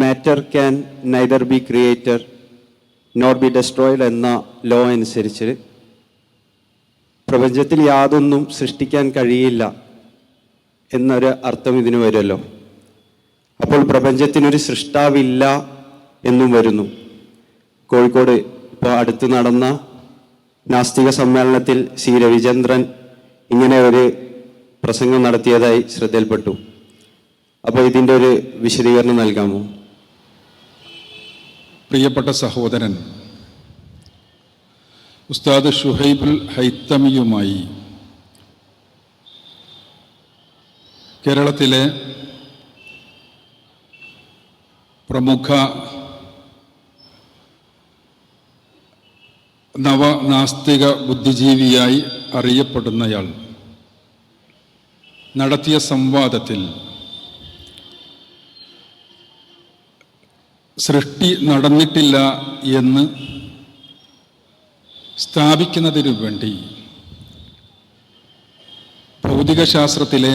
Matter can neither be creator nor be destroyed എന്ന law അനുസരിച്ച് പ്രപഞ്ചത്തിൽ യാതൊന്നും സൃഷ്ടിക്കാൻ കഴിയില്ല എന്നൊരു അർത്ഥം ഇതിന് വരുമല്ലോ. അപ്പോൾ പ്രപഞ്ചത്തിനൊരു സൃഷ്ടാവില്ല എന്നും വരുന്നു. കോഴിക്കോട് ഇപ്പോൾ അടുത്ത് നടന്ന നാസ്തിക സമ്മേളനത്തിൽ സി. രവിചന്ദ്രൻ ഇങ്ങനെ ഒരു പ്രസംഗം നടത്തിയതായി ശ്രദ്ധയിൽപ്പെട്ടു. അപ്പോൾ ഇതിന്റെ ഒരു വിശദീകരണം നൽകാമോ? പ്രിയപ്പെട്ട സഹോദരൻ ഉസ്താദ് ഷുഹൈബുൽ ഹൈത്തമിയുമായി കേരളത്തിലെ പ്രമുഖ നവനാസ്തിക ബുദ്ധിജീവിയായി അറിയപ്പെടുന്നയാൾ നടത്തിയ സംവാദത്തിൽ സൃഷ്ടി നടന്നിട്ടില്ല എന്ന് സ്ഥാപിക്കുന്നതിനു വേണ്ടി ഭൗതികശാസ്ത്രത്തിലെ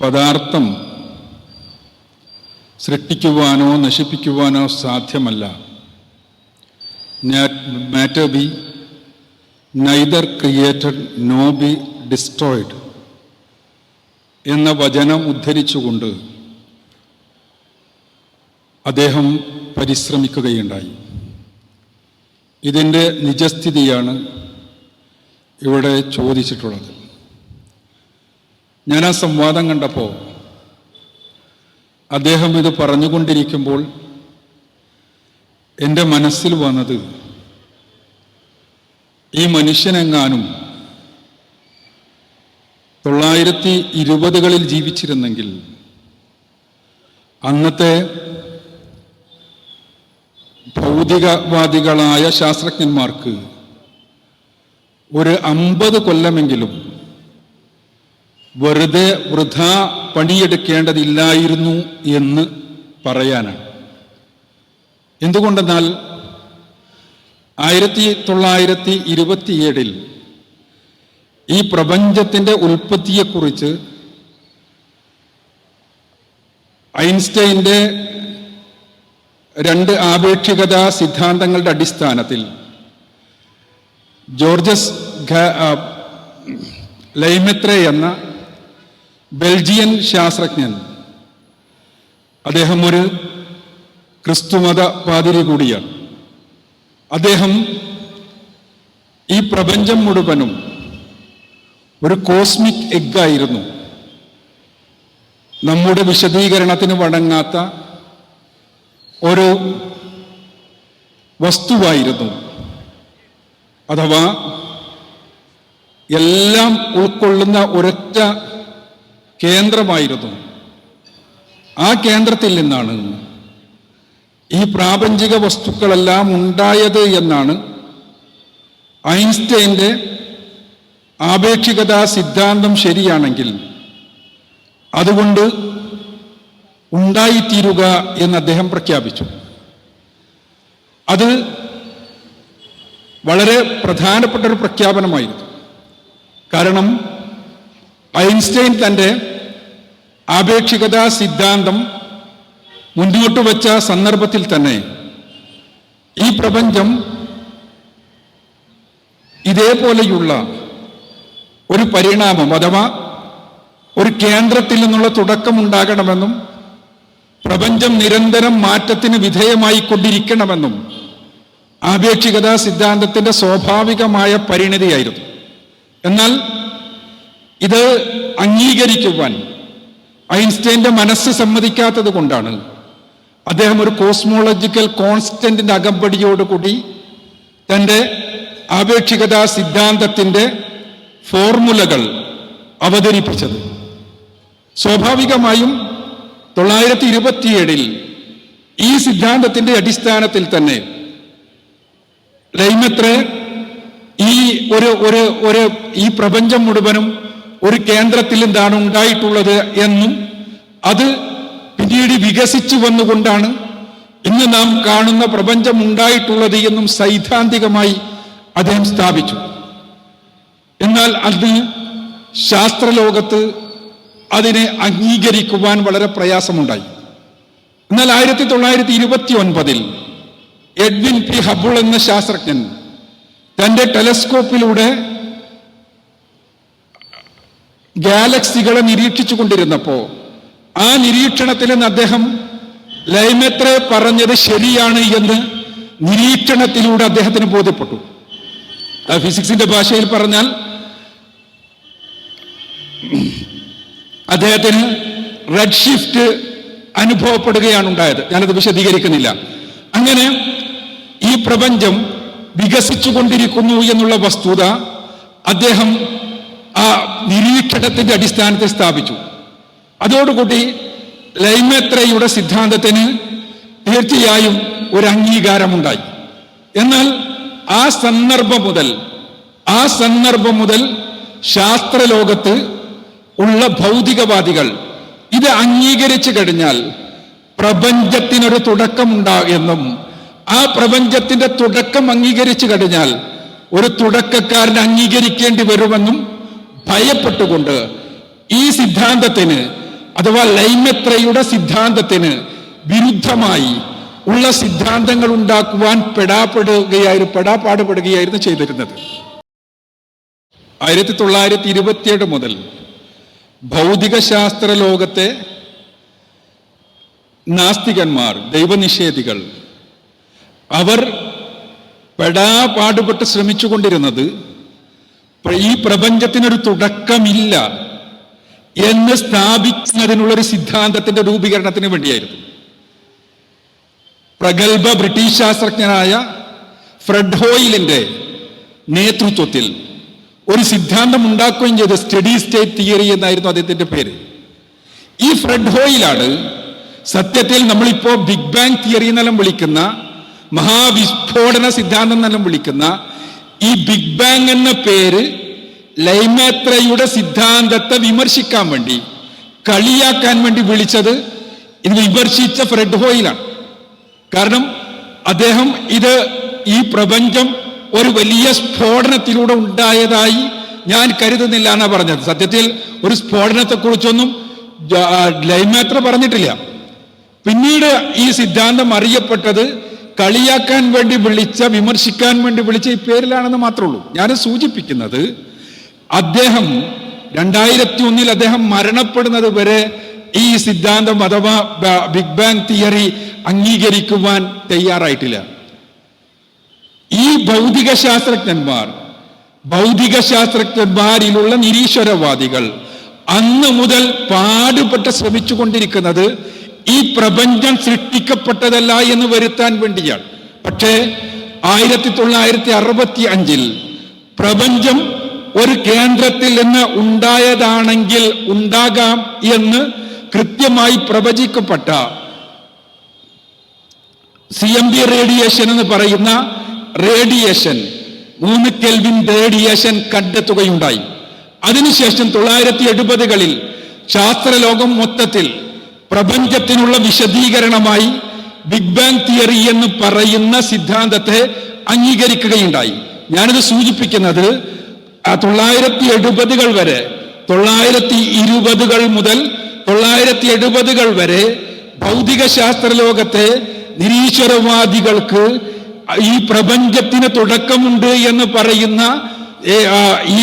പദാർത്ഥം സൃഷ്ടിക്കുവാനോ നശിപ്പിക്കുവാനോ സാധ്യമല്ല. Matter be neither created no be destroyed. എന്ന വചനം ഉദ്ധരിച്ചുകൊണ്ട് അദ്ദേഹം പരിശ്രമിക്കുകയുണ്ടായി. ഇതിന്റെ നിജസ്ഥിതിയാണ് ഇവിടെ ചോദിച്ചിട്ടുള്ളത്. ഞാൻ ആ സംവാദം കണ്ടപ്പോൾ അദ്ദേഹം ഇത് പറഞ്ഞുകൊണ്ടിരിക്കുമ്പോൾ എന്റെ മനസ്സിൽ വന്നത് ഈ മനുഷ്യനെങ്ങാനും തൊള്ളായിരത്തി ഇരുപതുകളിൽ ജീവിച്ചിരുന്നെങ്കിൽ അന്നത്തെ ഭൗതികവാദികളായ ശാസ്ത്രജ്ഞന്മാർക്ക് ഒരു അമ്പത് കൊല്ലമെങ്കിലും വെറുതെ വൃഥ പണിയെടുക്കേണ്ടതില്ലായിരുന്നു എന്ന് പറയാനാണ്. എന്തുകൊണ്ടെന്നാൽ ആയിരത്തി തൊള്ളായിരത്തി ഇരുപത്തിയേഴിൽ ഈ പ്രപഞ്ചത്തിന്റെ ഉൽപ്പത്തിയെക്കുറിച്ച് ഐൻസ്റ്റൈന്റെ രണ്ട് ആപേക്ഷികതാ സിദ്ധാന്തങ്ങളുടെ അടിസ്ഥാനത്തിൽ ജോർജസ് ലൈമെത്രെ എന്ന ബെൽജിയൻ ശാസ്ത്രജ്ഞൻ അദ്ദേഹം ഒരു ക്രിസ്തുമത പാതിരി കൂടിയാണ്. അദ്ദേഹം ഈ പ്രപഞ്ചം മുഴുവനും ഒരു കോസ്മിക് എഗ്ഗായിരുന്നു നമ്മുടെ വിശദീകരണത്തിന് വഴങ്ങാത്ത ഒരു വസ്തുവായിരുന്നു. അഥവാ എല്ലാം ഉൾക്കൊള്ളുന്ന ഒരൊറ്റ കേന്ദ്രമായിരുന്നു. ആ കേന്ദ്രത്തിൽ നിന്നാണ് ഈ പ്രാപഞ്ചിക വസ്തുക്കളെല്ലാം ഉണ്ടായത് എന്നാണ് ഐൻസ്റ്റൈന്റെ ആപേക്ഷികതാ സിദ്ധാന്തം ശരിയാണെങ്കിൽ അതുകൊണ്ട് ഉണ്ടായിത്തീരുക എന്ന് അദ്ദേഹം പ്രഖ്യാപിച്ചു. അത് വളരെ പ്രധാനപ്പെട്ട ഒരു പ്രഖ്യാപനമായിരുന്നു. കാരണം ഐൻസ്റ്റൈൻ തന്റെ ആപേക്ഷികതാ സിദ്ധാന്തം മുന്നോട്ട് വച്ച സന്ദർഭത്തിൽ തന്നെ ഈ പ്രപഞ്ചം ഇതേപോലെയുള്ള ഒരു പരിണാമം അഥവാ ഒരു കേന്ദ്രത്തിൽ നിന്നുള്ള തുടക്കമുണ്ടാകണമെന്നും പ്രപഞ്ചം നിരന്തരം മാറ്റത്തിന് വിധേയമായി കൊണ്ടിരിക്കണമെന്നും ആപേക്ഷികതാ സിദ്ധാന്തത്തിന്റെ സ്വാഭാവികമായ പരിണിതിയായിരുന്നു. എന്നാൽ ഇത് അംഗീകരിക്കുവാൻ ഐൻസ്റ്റൈന്റെ മനസ്സ് സമ്മതിക്കാത്തത് കൊണ്ടാണ് അദ്ദേഹം ഒരു കോസ്മോളജിക്കൽ കോൺസ്റ്റന്റിന്റെ അകമ്പടിയോടുകൂടി തന്റെ ആപേക്ഷികതാ സിദ്ധാന്തത്തിന്റെ ഫോർമുലകൾ അവതരിപ്പിച്ചത്. സ്വാഭാവികമായും തൊള്ളായിരത്തി ഇരുപത്തിയേഴിൽ ഈ സിദ്ധാന്തത്തിന്റെ അടിസ്ഥാനത്തിൽ തന്നെ ലൈമത്ര ഈ ഒരു ഒരു ഒരു ഈ പ്രപഞ്ചം മുഴുവനും ഒരു കേന്ദ്രത്തിൽ എന്താണ് ഉണ്ടായിട്ടുള്ളത് എന്നും അത് പിന്നീട് വികസിച്ചു വന്നുകൊണ്ടാണ് ഇന്ന് നാം കാണുന്ന പ്രപഞ്ചം ഉണ്ടായിട്ടുള്ളത് എന്നും സൈദ്ധാന്തികമായി അദ്ദേഹം സ്ഥാപിച്ചു. എന്നാൽ അന്ന് ശാസ്ത്രലോകത്ത് അതിനെ അംഗീകരിക്കുവാൻ വളരെ പ്രയാസമുണ്ടായി. എന്നാൽ ആയിരത്തി തൊള്ളായിരത്തി ഇരുപത്തി ഒൻപതിൽ എഡ്വിൻ പി ഹബിൾ എന്ന ശാസ്ത്രജ്ഞൻ തന്റെ ടെലസ്കോപ്പിലൂടെ ഗാലക്സികളെ നിരീക്ഷിച്ചു കൊണ്ടിരുന്നപ്പോ ആ നിരീക്ഷണത്തിൽ നിന്ന് അദ്ദേഹം ലൈമെത്രെ പറഞ്ഞത് ശരിയാണ് എന്ന് നിരീക്ഷണത്തിലൂടെ അദ്ദേഹത്തിന് ബോധ്യപ്പെട്ടു. ഫിസിക്സിന്റെ ഭാഷയിൽ പറഞ്ഞാൽ അദ്ദേഹത്തിന് റെഡ് ഷിഫ്റ്റ് അനുഭവപ്പെടുകയാണ് ഉണ്ടായത്. ഞാനത് വിശദീകരിക്കുന്നില്ല. അങ്ങനെ ഈ പ്രപഞ്ചം വികസിച്ചു കൊണ്ടിരിക്കുന്നു എന്നുള്ള വസ്തുത അദ്ദേഹം ആ നിരീക്ഷണത്തിന്റെ അടിസ്ഥാനത്തിൽ സ്ഥാപിച്ചു. അതോടുകൂടി ലൈമേത്രയുടെ സിദ്ധാന്തത്തിന് തീർച്ചയായും ഒരു അംഗീകാരമുണ്ടായി. എന്നാൽ ആ സന്ദർഭം മുതൽ ആ സന്ദർഭം മുതൽ ശാസ്ത്രലോകത്ത് ഉള്ള ഭൗതികവാദികൾ. ഇത് അംഗീകരിച്ചു കഴിഞ്ഞാൽ പ്രപഞ്ചത്തിനൊരു തുടക്കമുണ്ടാകുമെന്നും ആ പ്രപഞ്ചത്തിന്റെ തുടക്കം അംഗീകരിച്ചു കഴിഞ്ഞാൽ ഒരു തുടക്കക്കാരൻ അംഗീകരിക്കേണ്ടി വരുമെന്നും ഭയപ്പെട്ടുകൊണ്ട് ഈ സിദ്ധാന്തത്തിന് അഥവാ ലൈമത്രയുടെ സിദ്ധാന്തത്തിന് വിരുദ്ധമായി ഉള്ള സിദ്ധാന്തങ്ങൾ ഉണ്ടാക്കുവാൻ പെടാപ്പെടുകയായിരുന്നു പെടാപ്പാടുപെടുകയായിരുന്നു ചെയ്തിരുന്നത്. ആയിരത്തി തൊള്ളായിരത്തി ഇരുപത്തിയേഴ് മുതൽ ഭൗതികശാസ്ത്ര ലോകത്തെ നാസ്തികന്മാർ ദൈവനിഷേധികൾ അവർ പെടാപാടുപെട്ട് ശ്രമിച്ചുകൊണ്ടിരുന്നത് കൊണ്ടിരുന്നത് ഈ പ്രപഞ്ചത്തിനൊരു തുടക്കമില്ല എന്ന് സ്ഥാപിക്കുന്നതിനുള്ളൊരു സിദ്ധാന്തത്തിന്റെ രൂപീകരണത്തിന് വേണ്ടിയായിരുന്നു. പ്രഗത്ഭ ബ്രിട്ടീഷ് ശാസ്ത്രജ്ഞനായ ഫ്രെഡ് ഹോയിലിന്റെ നേതൃത്വത്തിൽ ഒരു സിദ്ധാന്തം ഉണ്ടാക്കുകയും ചെയ്ത. സ്റ്റഡി സ്റ്റേറ്റ് തിയറി എന്നായിരുന്നു അദ്ദേഹത്തിന്റെ പേര്. ഈ ഫ്രെഡ് ഹോയിലാണ് സത്യത്തിൽ നമ്മളിപ്പോ ബിഗ് ബാങ് തിയറി എന്നെല്ലാം വിളിക്കുന്ന മഹാവിസ്ഫോടന സിദ്ധാന്തം എന്നെല്ലാം വിളിക്കുന്ന ഈ ബിഗ് ബാങ് എന്ന പേര് ലൈമേത്രയുടെ സിദ്ധാന്തത്തെ വിമർശിക്കാൻ വേണ്ടി കളിയാക്കാൻ വേണ്ടി വിളിച്ചത് ഇത് വിമർശിച്ച ഫ്രെഡ് ഹോയിലാണ് കാരണം അദ്ദേഹം ഇത് ഈ പ്രപഞ്ചം ഒരു വലിയ സ്ഫോടനത്തിലൂടെ ഉണ്ടായതായി ഞാൻ കരുതുന്നില്ല എന്നാ പറഞ്ഞത്. സത്യത്തിൽ ഒരു സ്ഫോടനത്തെക്കുറിച്ചൊന്നും ലൈമാത്ര പറഞ്ഞിട്ടില്ല. പിന്നീട് ഈ സിദ്ധാന്തം അറിയപ്പെട്ടത് കളിയാക്കാൻ വേണ്ടി വിളിച്ച വിമർശിക്കാൻ വേണ്ടി വിളിച്ച ഈ പേരിലാണെന്ന് മാത്രമേ ഉള്ളൂ. ഞാൻ സൂചിപ്പിക്കുന്നത് അദ്ദേഹം രണ്ടായിരത്തി ഒന്നിൽ അദ്ദേഹം മരണപ്പെടുന്നത് വരെ ഈ സിദ്ധാന്തം അഥവാ ബിഗ് ബാങ് തിയറി അംഗീകരിക്കുവാൻ തയ്യാറായിട്ടില്ല. ഈ ഭൗതിക ശാസ്ത്രജ്ഞന്മാർ ഭൗതിക ശാസ്ത്രജ്ഞന്മാരിലുള്ള നിരീശ്വരവാദികൾ അന്ന് മുതൽ പാടുപെട്ട് ശ്രമിച്ചുകൊണ്ടിരിക്കുന്നത് ഈ പ്രപഞ്ചം സൃഷ്ടിക്കപ്പെട്ടതല്ല എന്ന് വരുത്താൻ വേണ്ടിയാണ്. പക്ഷേ ആയിരത്തി തൊള്ളായിരത്തി അറുപത്തി അഞ്ചിൽ പ്രപഞ്ചം ഒരു കേന്ദ്രത്തിൽ നിന്ന് ഉണ്ടായതാണെങ്കിൽ ഉണ്ടാകാം എന്ന് കൃത്യമായി പ്രവചിക്കപ്പെട്ട സി എം ബി റേഡിയേഷൻ എന്ന് പറയുന്ന റേഡിയേഷൻ മൂന്ന് കെൽവിൻ റേഡിയേഷൻ കണ്ടെത്തുകയുണ്ടായി. അതിനുശേഷം തൊള്ളായിരത്തി എഴുപതുകളിൽ ശാസ്ത്രലോകം മൊത്തത്തിൽ പ്രപഞ്ചത്തിനുള്ള വിശദീകരണമായി ബിഗ് ബാങ് തിയറി എന്ന് പറയുന്ന സിദ്ധാന്തത്തെ അംഗീകരിക്കുകയുണ്ടായി. ഞാനിത് സൂചിപ്പിക്കുന്നത് തൊള്ളായിരത്തി എഴുപതുകൾ വരെ തൊള്ളായിരത്തി ഇരുപതുകൾ മുതൽ തൊള്ളായിരത്തി എഴുപതുകൾ വരെ ഭൗതിക ശാസ്ത്ര ലോകത്തെ നിരീശ്വരവാദികൾക്ക് ഈ പ്രപഞ്ചത്തിന് തുടക്കമുണ്ട് എന്ന് പറയുന്ന ഈ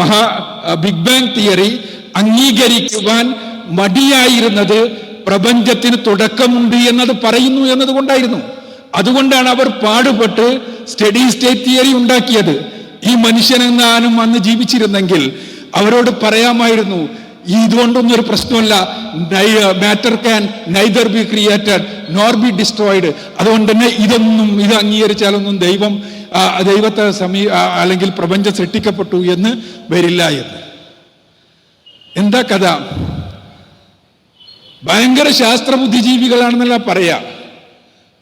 മഹാ ബിഗ് ബാങ് തിയറി അംഗീകരിക്കുവാൻ മടിയായിരുന്നത് പ്രപഞ്ചത്തിന് തുടക്കമുണ്ട് എന്നത് പറയുന്നു എന്നതുകൊണ്ടായിരുന്നു. അതുകൊണ്ടാണ് അവർ പാടുപെട്ട് സ്റ്റഡി സ്റ്റേറ്റ് തിയറി ഉണ്ടാക്കിയത്. ഈ മനുഷ്യനെങ്ങാനും അന്ന് ജീവിച്ചിരുന്നെങ്കിൽ അവരോട് പറയാമായിരുന്നു ഇതുകൊണ്ടൊന്നും ഒരു പ്രശ്നമല്ല matter can neither be created nor be destroyed അതുകൊണ്ട് തന്നെ ഇതൊന്നും ഇത് അംഗീകരിച്ചാലൊന്നും ദൈവം ദൈവത്തെ സമീ അല്ലെങ്കിൽ പ്രപഞ്ചം സൃഷ്ടിക്കപ്പെട്ടു എന്ന് വരില്ല എന്ന്. എന്താ കഥ? ഭയങ്കര ശാസ്ത്ര ബുദ്ധിജീവികളാണെന്നല്ല പറയാ.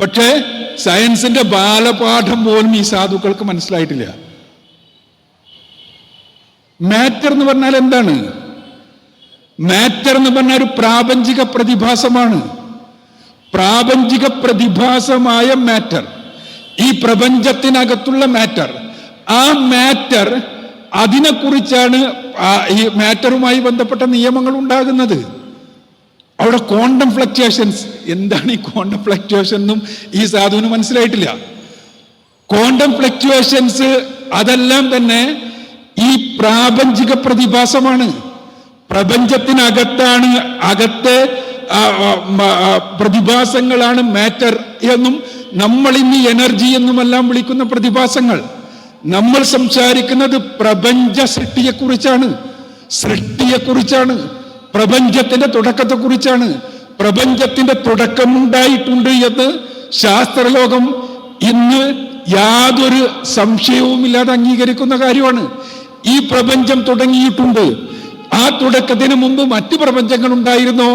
പക്ഷേ സയൻസിന്റെ ബാലപാഠം പോലും ഈ സാധുക്കൾക്ക് മനസ്സിലായിട്ടില്ല. മാറ്റർ എന്ന് പറഞ്ഞാൽ എന്താണ്? മാറ്റർ എന്ന് പറഞ്ഞാൽ ഒരു പ്രാപഞ്ചിക പ്രതിഭാസമാണ്. പ്രാപഞ്ചിക പ്രതിഭാസമായ മാറ്റർ ഈ പ്രപഞ്ചത്തിനകത്തുള്ള മാറ്റർ ആ മാറ്റർ അതിനെക്കുറിച്ചാണ് ഈ മാറ്ററുമായി ബന്ധപ്പെട്ട നിയമങ്ങൾ ഉണ്ടാകുന്നത്. അവിടെ ക്വാണ്ടം ഫ്ലക്ച്വേഷൻസ് എന്താണ് ഈ ക്വാണ്ടം ഫ്ലക്ച്വേഷൻ എന്നും ഈ സാധുവിന് മനസ്സിലായിട്ടില്ല. ക്വാണ്ടം ഫ്ലക്ച്വേഷൻസ് അതെല്ലാം തന്നെ ഈ പ്രാപഞ്ചിക പ്രതിഭാസമാണ്. പ്രപഞ്ചത്തിനകത്താണ് അകത്തെ പ്രതിഭാസങ്ങളാണ് മാറ്റർ എന്നും നമ്മൾ ഇന്ന് എനർജി എന്നുമെല്ലാം വിളിക്കുന്ന പ്രതിഭാസങ്ങൾ. നമ്മൾ സംസാരിക്കുന്നത് പ്രപഞ്ച സൃഷ്ടിയെക്കുറിച്ചാണ്. സൃഷ്ടിയെക്കുറിച്ചാണ്. പ്രപഞ്ചത്തിന്റെ തുടക്കത്തെക്കുറിച്ചാണ്. പ്രപഞ്ചത്തിന്റെ തുടക്കമുണ്ടായിട്ടുണ്ട് എന്ന് ശാസ്ത്രലോകം ഇന്ന് യാതൊരു സംശയവുമില്ലാതെ അംഗീകരിക്കുന്ന കാര്യമാണ്. ഈ പ്രപഞ്ചം തുടങ്ങിയിട്ടുണ്ട്. ആ തുടക്കത്തിന് മുമ്പ് മറ്റ് പ്രപഞ്ചങ്ങൾ ഉണ്ടായിരുന്നോ?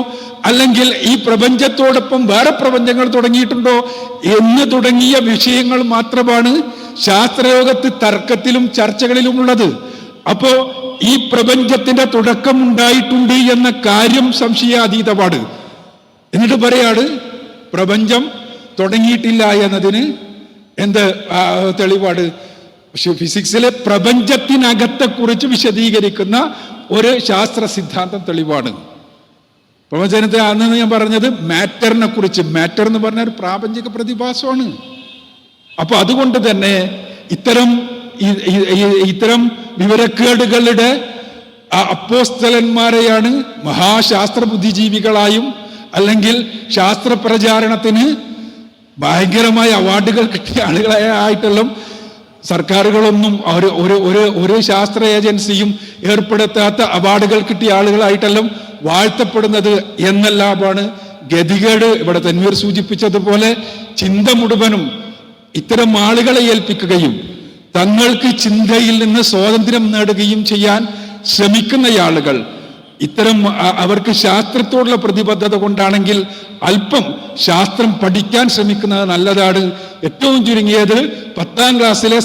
അല്ലെങ്കിൽ ഈ പ്രപഞ്ചത്തോടൊപ്പം വേറെ പ്രപഞ്ചങ്ങൾ തുടങ്ങിയിട്ടുണ്ടോ? എന്ന് തുടങ്ങിയ വിഷയങ്ങൾ മാത്രമാണ് ശാസ്ത്രയോഗത്ത് തർക്കത്തിലും ചർച്ചകളിലും ഉള്ളത്. അപ്പോ ഈ പ്രപഞ്ചത്തിന്റെ തുടക്കം ഉണ്ടായിട്ടുണ്ട് എന്ന കാര്യം സംശയാതീതമാണ്. എന്നിട്ട് പറയാണ് പ്രപഞ്ചം തുടങ്ങിയിട്ടില്ല എന്നതിന് എന്ത് തെളിവാണ്? ഫിസിക്സിലെ പ്രപഞ്ചത്തിനകത്തെ കുറിച്ച് വിശദീകരിക്കുന്ന ഒരു ശാസ്ത്ര സിദ്ധാന്തം തെളിവാണ്. പ്രവചനത്തെ അന്ന് ഞാൻ പറഞ്ഞത് മാറ്ററിനെ കുറിച്ച്. മാറ്റർ എന്ന് പറഞ്ഞ ഒരു പ്രാപഞ്ചിക പ്രതിഭാസമാണ്. അപ്പൊ അതുകൊണ്ട് തന്നെ ഇത്തരം ഇത്തരം വിവരക്കേടുകളുടെ അപ്പോസ്തലന്മാരെയാണ് മഹാശാസ്ത്ര ബുദ്ധിജീവികളായും അല്ലെങ്കിൽ ശാസ്ത്ര പ്രചാരണത്തിന് ഭയങ്കരമായ അവാർഡുകൾ കിട്ടിയ ആളുകളെ ആയിട്ടെല്ലാം സർക്കാരുകളൊന്നും ഒരു ഒരു ഒരു ഒരു ശാസ്ത്ര ഏജൻസിയും ഏർപ്പെടുത്താത്ത അവാർഡുകൾ കിട്ടിയ ആളുകളായിട്ടെല്ലാം വാഴ്ത്തപ്പെടുന്നത് എന്നെല്ലാമാണ് ഗതികേട് ഇവിടെ തന്വീർ സൂചിപ്പിച്ചതുപോലെ ചിന്ത മുഴുവനും ഇത്തരം ആളുകളെ ഏൽപ്പിക്കുകയും തങ്ങൾക്ക് ചിന്തയിൽ നിന്ന് സ്വാതന്ത്ര്യം നേടുകയും ചെയ്യാൻ ശ്രമിക്കുന്ന ആളുകൾ ഇത്തരം അവർക്ക് ശാസ്ത്രത്തോടുള്ള പ്രതിബദ്ധത കൊണ്ടാണെങ്കിൽ അല്പം ശാസ്ത്രം പഠിക്കാൻ ശ്രമിക്കുന്നത് നല്ലതാണ്. ഏറ്റവും ചുരുങ്ങിയത് പത്താം ക്ലാസ്സിലെ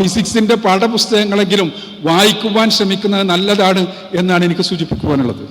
ഫിസിക്സിന്റെ പാഠപുസ്തകങ്ങളെങ്കിലും വായിക്കുവാൻ ശ്രമിക്കുന്നത് നല്ലതാണ് എന്നാണ് എനിക്ക് സൂചിപ്പിക്കുവാനുള്ളത്.